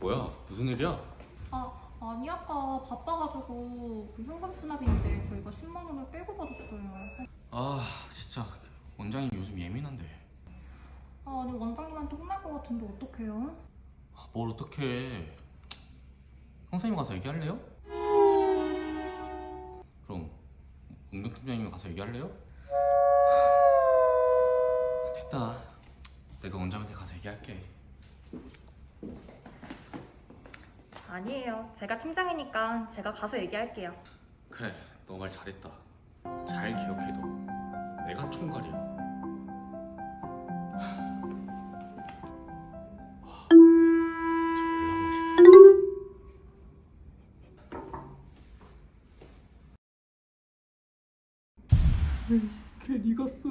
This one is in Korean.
뭐야? 무슨 일이야? 아, 아니 아까 바빠가지고 그 현금 수납인데 저희가 10만 원을 빼고 받았어요. 아 진짜 원장님 요즘 예민한데 아, 아니 원장님한테 혼날 것 같은데 어떡해요? 아, 뭘 어떡해 형사님 가서 얘기할래요? 그럼 운동팀장님 가서 얘기할래요? 됐다 내가 원장한테 가서 얘기할게 아니에요. 제가 팀장이니까 제가 가서 얘기할게요. 그래 너 말 잘했다 잘 기억해둬 내가 총괄이야 하, 졸라 멋있어 괜히 갔어.